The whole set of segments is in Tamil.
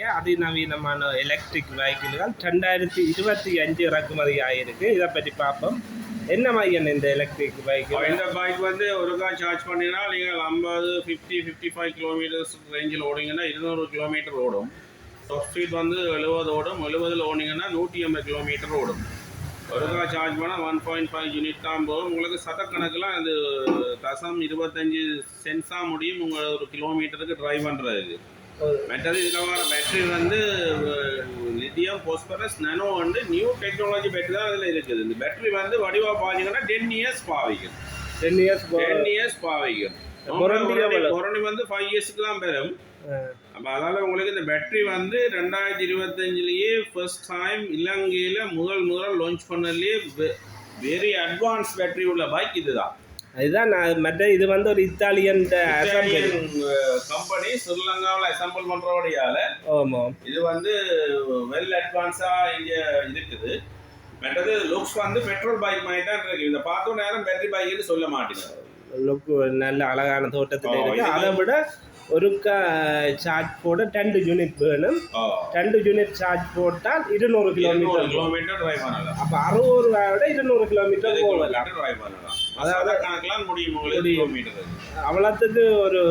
அதிநவீனமான எலக்ட்ரிக் வெஹிக்கிள்கள் ரெண்டாயிரத்தி இருபத்தி அஞ்சு இறக்குமதி ஆகிருக்கு இதை பற்றி பார்ப்போம். என்ன மையன் இந்த எலக்ட்ரிக் பைக் இந்த பைக் வந்து ஒருக்கா சார்ஜ் பண்ணினா நீங்கள் ஐம்பது ஃபிஃப்டி ஃபிஃப்டி ஃபைவ் கிலோமீட்டர்ஸ் ரேஞ்சில் ஓடிங்கன்னா இருநூறு கிலோமீட்டர் ஓடும். டாப் ஸ்பீட் வந்து எழுபது ஓடும். எழுபதில் ஓடிங்கன்னா நூற்றி ஐம்பது கிலோமீட்டர் ஓடும். ஒருக்கா சார்ஜ் பண்ணால் ஒன் பாயிண்ட் ஃபைவ் யூனிட் தான் போகும். உங்களுக்கு சதக்கணக்கில் அது தசம் இருபத்தஞ்சி சென்ஸாக முடியும். உங்கள் ஒரு கிலோமீட்டருக்கு ட்ரைவ் பண்ணுறது மற்றது இதில் வர பேட்டரி வந்து லித்தியம் போஸ்பரஸ் நானோ வந்து நியூ டெக்னாலஜி பேட்டரி தான் அதில் இருக்குது. இந்த பேட்டரி வந்து வடிவாக பாத்தீங்கன்னா டென் இயர்ஸ் பாவிக்கும் டென் இயர்ஸ் டென் இயர்ஸ் பாவிக்கும்? கொரோனி வந்து ஃபைவ் இயர்ஸ்க்கு தான் பெறும். அப்போ அதால் உங்களுக்கு இந்த பேட்டரி வந்து ரெண்டாயிரத்தி இருபத்தஞ்சிலேயே ஃபர்ஸ்ட் டைம் இலங்கையில் முதல் முதல் லான்ச் பண்ணதுலேயே வெரி அட்வான்ஸ் பேட்டரி உள்ள பைக் இதுதான். இதுதான் நான் மற்ற இது வந்து ஒரு இத்தாலியன் கம்பெனி ஸ்ரீலங்காவில் அசம்பிள் பண்ணுறபடியால் ஆமாம் இது வந்து வெல் அட்வான்ஸாக இங்கே இருக்குது. மற்றது லுக்ஸ் வந்து பெட்ரோல் பைக் மாதிரி தான் இருக்கு. இந்த பார்த்த நேரம் பேட்டரி பைக்குன்னு சொல்ல மாட்டேங்க. லுக் நல்ல அழகான தோட்டத்தில் இருக்கு. அதை விட ஒருக்கா சார்ஜ் போட ரெண்டு யூனிட் வேணும். ரெண்டு யூனிட் சார்ஜ் போட்டால் இருநூறு கிலோமீட்டர் கிலோமீட்டர் டிரைவ் பண்ணலாம். அப்போ அறுபது ரூபாயை விட இருநூறு கிலோமீட்டர் போகலாம். டிரைவ் பண்ணலாம். அதாவது- கணக்கெல்லாம் முடியும். கிலோமீட்டர் அவ்வளோத்துக்கு ஒரு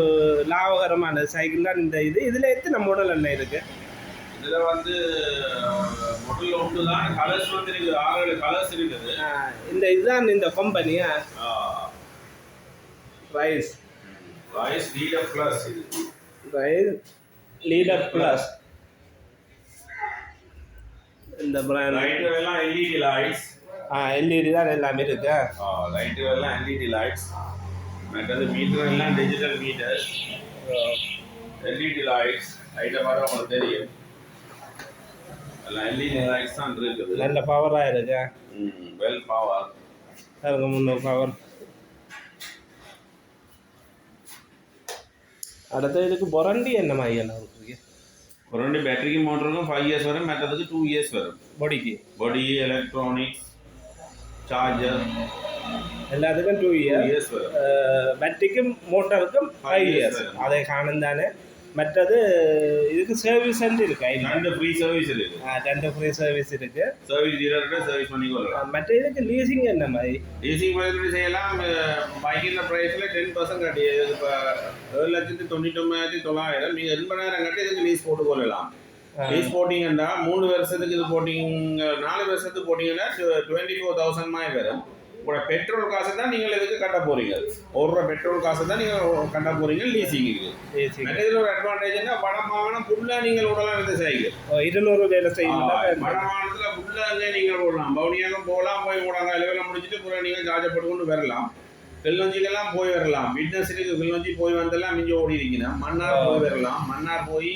லாபகரமான சைக்கிள் தான் இந்த இது. இதில் எத்தனை மாடல் என்ன இருக்கு. இதுல வந்து முதல்ல ஒன்று தான். கலர்ஸ் வந்து இருக்குது. ஆறு ஏழு கலர்ஸ் இருக்குது இந்த இதுதான் இந்த கம்பெனியா ரைஸ் லீடர் பிளஸ் இது ரைஸ் லீடர் ப்ளஸ் இந்த பிராண்ட் லைட்டு எல்லாம் எல்இடி லைட்ஸ் எல்இடி தான் எல்லாமே இருக்கு. லைட்டு எல்லாம் எல்இடி லைட்ஸ் மற்றது மீட்டர் எல்லாம் டிஜிட்டல் மீட்டர் எல்இடி லைட்ஸ் லைட்டை பார்த்தா உங்களுக்கு தெரியும். எல்லாம் எல்இடி லைட்ஸ் தான் இருக்குது. நல்ல பவராக இருக்கு. வெல் பவர் அதுக்கு பவர் அடுத்து இதுக்கு பொரண்டி என்ன மையம் இருக்கு ஒரு ரெண்டு பேட்டரிக்கு மோட்டருக்கும் ஃபைவ் இயர்ஸ் வரும் மற்றதுக்கு டூ இயர்ஸ் வரும் பொடிக்கு பாடி எலக்ட்ரானிக்ஸ் சார்ஜர் எல்லாத்துக்கும் டூ டூ இயர் இயர்ஸ் வரும் பேட்டரிக்கும் மோட்டருக்கும் ஃபைவ் Five years இயர்ஸ் வரும். அதை காணும் தானே மற்றது இதுக்கு சர்வீஸ் இருக்கு ஐயா. ரெண்டு ஃப்ரீ சர்வீஸ் இருக்கு. ஆ, ரெண்டு ஃப்ரீ சர்வீஸ் இருக்கு. சர்வீஸ் டீலர்கிட்ட சர்வீஸ் பண்ணி கொள்ளலாம் மற்ற இதுக்கு லீசிங் என்ன மாதிரி? லீசிங் பதிலீடு செய்யலாம். பைக்கின் ப்ரைஸில் டென் பர்சன்ட் கட்டி இப்போ ஏழு லட்சத்தி தொண்ணூற்றி ஒன்பதாயிரத்தி தொள்ளாயிரம் நீங்கள் எண்பதாயிரம் கட்டி இதுக்கு லீஸ் போட்டு கொள்ளலாம். லீஸ் போட்டிங்கன்னா மூணு வருஷத்துக்கு இது போட்டிங்க நாலு வருஷத்துக்கு போட்டிங்கன்னா டுவெண்ட்டி ஃபோர் தௌசண்ட் மாதிரி வரும். உங்களோட பெட்ரோல் காசு தான் நீங்கள் இதுக்கு கட்ட போறீங்க? ஒரு பெட்ரோல் காசு தான் நீங்கள் கட்ட போறீங்க லீசிங்க்கு லீசிங் இதில் ஒரு அட்வான்டேஜ்னா வடமாகாணம் ஃபுல்லாக நீங்கள் விடலாம் இந்த சைக்கிள் இருநூறு வேலை செய்யணும் வடமாகாணத்தில் ஃபுல்லாக நீங்கள் போடலாம். பவுனியாகம் போகலாம் போய் போடாங்க லெவலில் முடிச்சுட்டு பூரா நீங்கள் சார்ஜ் போட்டு கொண்டு வரலாம். கிளிநொச்சிக்கெல்லாம் போய் வரலாம். பிட்னஸ் இருக்கு கிளிநொச்சி போய் வந்தெல்லாம் மிஞ்சி ஓடி இருக்கீங்க மன்னார் போய் வரலாம். மன்னார் போய்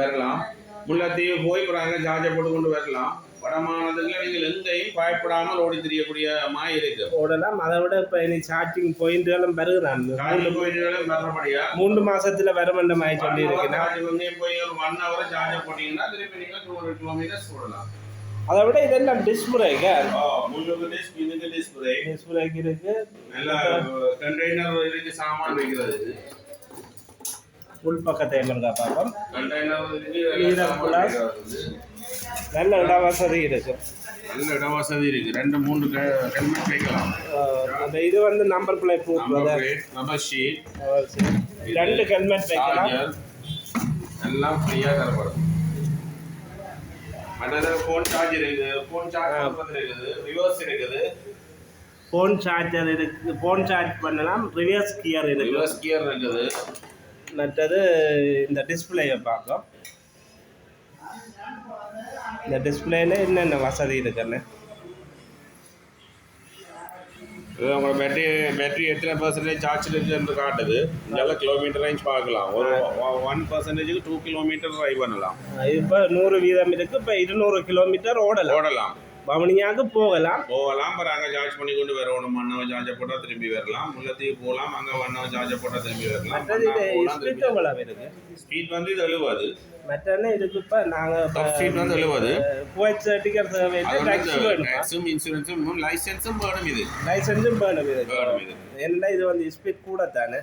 வரலாம். முல்லைத்தீவு போய் அப்புறம் அங்கே சார்ஜை போட்டு கொண்டு வரலாம். வடமாகாணத்துக்கு நீங்கள் எங்கேயும் பயப்படாமல் ஓடி தெரியக்கூடிய மாய் இருக்கு. ஓடலாம். அதை விட இப்போ இனி சார்ஜிங் பாயிண்ட்களும் வருகிறான். காலையில் போயிட்டு வர்றபடியா? மூன்று மாசத்துல வர மாதிரி சொல்லி எங்கேயும் போய் ஒரு ஒன் ஹவர் சார்ஜ் போட்டீங்கன்னா திருப்பி டூ ஹண்ட்ரட் கிலோமீட்டர்ஸ் போடலாம் அதை விட இதெல்லாம் டிஸ்பிளேங்க ஆ, முன்னுக்கு டிஸ்க் பின்னுக்கு டிஸ்க் பிரேக் டிஸ்பிளேக்கு இருக்கு. நல்ல கண்டெய்னர் இருக்கு சாமான் வைக்கிறது. இது உள் பக்கத்தை இருக்கா பார்ப்போம் plus. வைக்கிறது. நல்ல இட வசதி இருக்கு. நல்ல இட வசதி இருக்கு. ரெண்டு மூணு ஹெல்மெட் வைக்கலாம் அந்த இது வந்து number plate plate number sheet ரெண்டு ஹெல்மெட் வைக்கலாம் எல்லாம் ஃப்ரீயாக தரப்படும். மற்றது ஃபோன் சார்ஜ் இருக்குது. ஃபோன் சார்ஜ் இருக்குது. ரிவர்ஸ் இருக்குது. ஃபோன் சார்ஜர் இருக்கு. ஃபோன் சார்ஜ் பண்ணலாம். ரிவர்ஸ் கியர் இருக்கு ரிவர்ஸ் கியர் இருக்குது. மற்றது இந்த டிஸ்பிளேயை பார்க்கும் இந்த டிஸ்பிளேல என்னென்ன வசதி இருக்குன்னு. இது உங்களோட பேட்டரி பேட்டரி எத்தனை பர்சன்டேஜ் சார்ஜ் இருக்குன்னு காட்டுது. இங்கெல்லாம் கிலோமீட்டர் ரேஞ்ச் பார்க்கலாம். ஒரு ஒன் பர்சன்டேஜுக்கு டூ கிலோமீட்டர் ட்ரைவ் பண்ணலாம். இப்போ நூறு வீதம் இருக்கு. இப்போ இருநூறு கிலோமீட்டர் ஓடலாம். ஓடலாம். பவனியாக போகலாம். போகலாம் அப்புறம் அங்கே சார்ஜ் பண்ணி கொண்டு வரணும் மண்ணவை சார்ஜை போட்டால் திரும்பி வரலாம். முல்லத்தீவு போகலாம் அங்கே மண்ணவை சார்ஜை போட்டால் திரும்பி வரலாம். ஸ்பீட் எவ்வளவு இருக்கு? ஸ்பீட் வந்து இது எழுபது. மற்ற இதுக்கு இப்போ நாங்கள் ஸ்பீட் வந்து எழுபது. குவைத் சர்டிஃபிகேட் வேணுமா. இன்சூரன்ஸும் லைசன்ஸும் வேணும் இது. லைசன்ஸும் வேணும் இது. என்ன இது வந்து ஸ்பீட் கூட தானே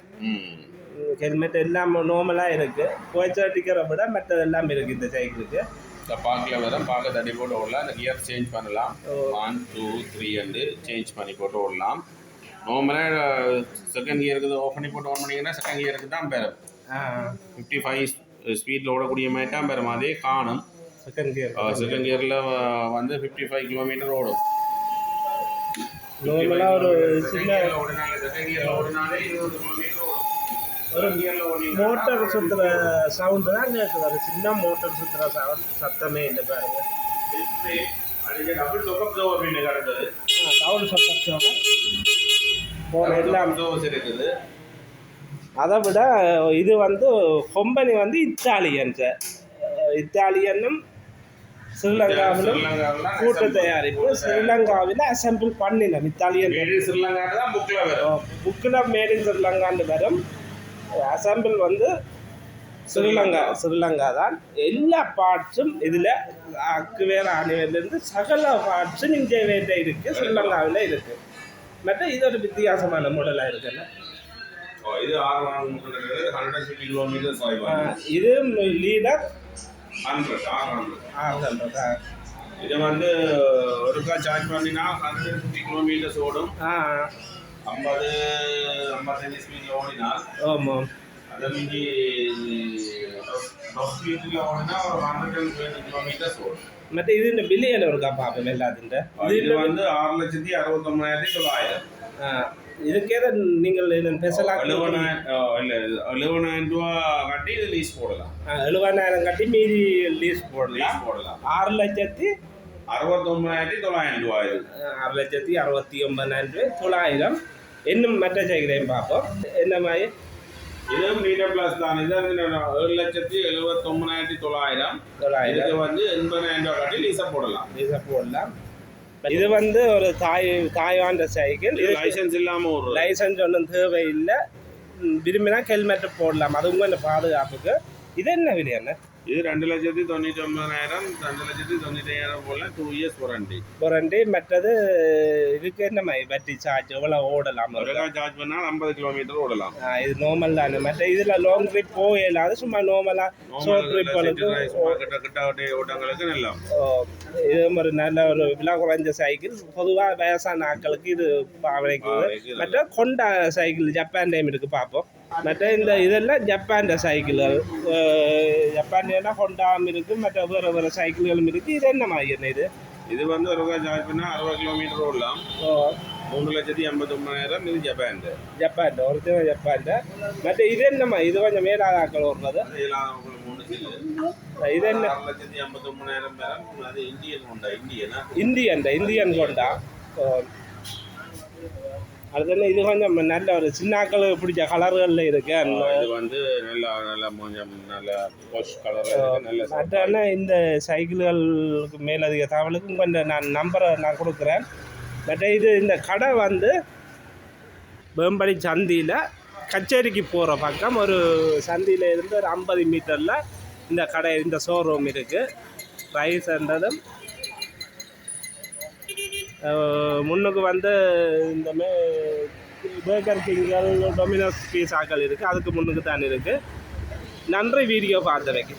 ஹெல்மெட் எல்லாம் நார்மலாக இருக்குது போய்ச்சர் டிக்கரை விட மற்றது எல்லாம் இருக்குது இந்த சைக்கிளுக்கு இந்த பார்க்கில் வரும். பார்க்க தட்டி போட்டு ஓடலாம். இந்த கியர் சேஞ்ச் பண்ணலாம். ஒன் டூ த்ரீ வந்து சேஞ்ச் பண்ணி போட்டு ஓடலாம். நார்மலாக செகண்ட் கியருக்கு ஆஃப் பண்ணி போட்டு ஓன் பண்ணிங்கன்னா செகண்ட் கியருக்கு தான் பெறும் ஃபிஃப்டி ஃபைவ் ஸ்பீடில் ஓடக்கூடிய மாதிரி தான் பெறும் அதே காணும். செகண்ட் கியர் செகண்ட் கியரில் வந்து ஃபிஃப்டி ஃபைவ் கிலோமீட்டர் ஓடும் நார்மலாக ஒரு சின்ன செகண்ட் கியரில் ஓடினாலே இருபது கிலோமீட்டர் மோட்டார் சுற்றுற சவுண்டு தான் கேட்குது ஒரு சின்ன மோட்டார் சுற்றுற சவுண்ட் சத்தமே இல்லை பாருங்க. டவுன் போன எல்லாம். இருக்குது. அதை விட இது வந்து கம்பெனி வந்து இத்தாலியன் சார் இத்தாலியனும் ஸ்ரீலங்காவிலும் ஸ்ரீலங்காவில் கூட்டு தயாரிப்பு. ஸ்ரீலங்காவில் அசம்பிள் பண்ணினோம். இத்தாலியன் ஸ்ரீலங்கா புக்கில் புக்கில் மேட் இன் ஸ்ரீலங்கான்னு வரும். அசம்பிள் வந்து ஸ்ரீலங்கா ஸ்ரீலங்கா தான். எல்லா பார்ட்ஸும் இதில் அக்குவேர அணிவிலிருந்து சகல பார்ட்ஸும் இங்கே வேண்ட இருக்குது ஸ்ரீலங்காவில் இருக்குது மற்ற இது ஒரு வித்தியாசமான மாடலாக இருக்குல்ல இது லீடர் ஹண்ட்ரட் ஆறு ஹண்ட்ரட் இது வந்து ஒருக்கா சார்ஜ் பண்ணினா ஹண்ட்ரட் ஃபிஃப்டி கிலோமீட்டர்ஸ் ஓடும். ஐம்பது ஐம்பத்தஞ்சு ஸ்பீடில் ஓடினால் ஆமாம் அதை மிஞ்சி ஸ்பீடில் ஓடினா ஒரு ஹண்ட்ரட் அண்ட் டுவெண்ட்டி கிலோமீட்டர்ஸ் ஓடும். மற்ற இது இந்த பில்லியன் இருக்கா பார்ப்போம் எல்லாத்தின் இது வந்து ஆறு லட்சத்தி அறுபத்தொம்பதாயிரத்தி தொள்ளாயிரம். இதுக்கேத நீங்கள் ஸ்பெஷலாக எழுபதாயிரம் ரூபா கட்டி லீஸ் போடலாம். எழுபதாயிரம் கட்டி மீதி லீஸ் போடலாம். போடலாம். ஆறு லட்சத்தி அறுபத்தொம்பதாயிரத்தி தொள்ளாயிரம் ரூபா இது. அஹ், ஆறு லட்சத்தி அறுபத்தி ஒன்பதாயிரம் ரூபாய் தொள்ளாயிரம். இன்னும் மற்ற சைக்கிளையும் பார்ப்போம். என்ன மாதிரி? இதுவும் மீடியம் பிளஸ் தான். இது வந்து ஏழு லட்சத்தி எழுபத்தொம்பதாயிரத்தி தொள்ளாயிரம். தொள்ளாயிரம். இதுக்கு வந்து எண்பதாயிரம் ரூபா கட்டி லீஸை போடலாம். லீஸை போடலாம். இது வந்து ஒரு தாய் தாய்வாண்ட சைக்கிள் இது இது லைசன்ஸ் இல்லாமல் ஒரு லைசன்ஸ் ஒன்றும் தேவையில்லை. ம், விரும்பினா ஹெல்மெட்டு போடலாம். அதுவும் கொஞ்சம் பாதுகாப்புக்கு. இது என்ன விலை என்ன இது ரெண்டு லட்சத்தி தொண்ணூற்றி ஒன்பதாயிரம் ரெண்டு லட்சத்தி தொண்ணூற்றி ஐயாயிரம் போல டூ இயர்ஸ் வாரண்டி வாரண்டி மற்றது இதுக்கு என்ன மாதிரி பேட்டரி சார்ஜ் எவ்வளோ ஓடலாம்? ஒருக்கா சார்ஜ் பண்ணால் ஐம்பது கிலோமீட்டர் ஓடலாம். இது நார்மல் தானே. மற்ற இதில் லாங் ட்ரிப் போகலாது சும்மா நார்மலாக ஷார்ட் ட்ரிப் கிட்ட கிட்ட ஓட்ட- ஓட்டங்களுக்கு நல்லா. இது ஒரு நல்ல ஒரு விலை குறைஞ்ச சைக்கிள் பொதுவாக வயசான ஆட்களுக்கு இது பாவனைக்கு. மற்ற கொண்டா சைக்கிள் ஜப்பான் டைம் இருக்கு பார்ப்போம். மற்ற இந்த இதெல்லாம் ஜப்பான் சைக்கிள்கள் ஜப்பான்லாம் ஹொண்டாம் இருக்குது மற்ற வேறு வேறு சைக்கிள்களும் இருக்குது இது என்ன மாதிரி இது இது வந்து ஒரு சார்ஜ் பண்ணால் அறுபது கிலோமீட்டர் ஓடலாம் மூணு லட்சத்தி ஐம்பத்தொம்பதாயிரம் இது ஜப்பான் ஜப்பான் ஒரிஜினல் ஜப்பான் மற்ற இது என்னம்மா இது கொஞ்சம் மேலாதாக்கள் ஓடுறது இது என்ன லட்சத்தி ஐம்பத்தொம்பதாயிரம் பேரம் அது இந்தியன் கொண்டா இந்தியனா இந்தியன் இந்தியன் கொண்டா அது என்ன இது கொஞ்சம் நல்ல ஒரு சின்னாக்கள் பிடிச்ச கலர்களில் இருக்கு. இது வந்து நல்லா நல்லா கொஞ்சம் நல்ல வாஷ் கலர் நல்ல மற்ற இந்த சைக்கிள்களுக்கு மேலதிக தகவலுக்கும் கொஞ்சம் நான் நம்பரை நான் கொடுக்குறேன். மற்ற இது இந்த கடை வந்து வேம்படி சந்தியில் கச்சேரிக்கு போகிற பக்கம் ஒரு சந்தியில் இருந்து ஒரு ஐம்பது மீட்டரில் இந்த கடை இந்த ஷோரூம் இருக்குது ப்ரைஸ்ன்றதும் அஹ், முன்னுக்கு வந்து இந்த மே பேக்கர் கிங்கள் டொமினோஸ் பீஸாக்கள் இருக்குது அதுக்கு முன்னுக்கு தான் இருக்குது நன்றி வீடியோ பார்த்தவைக்கு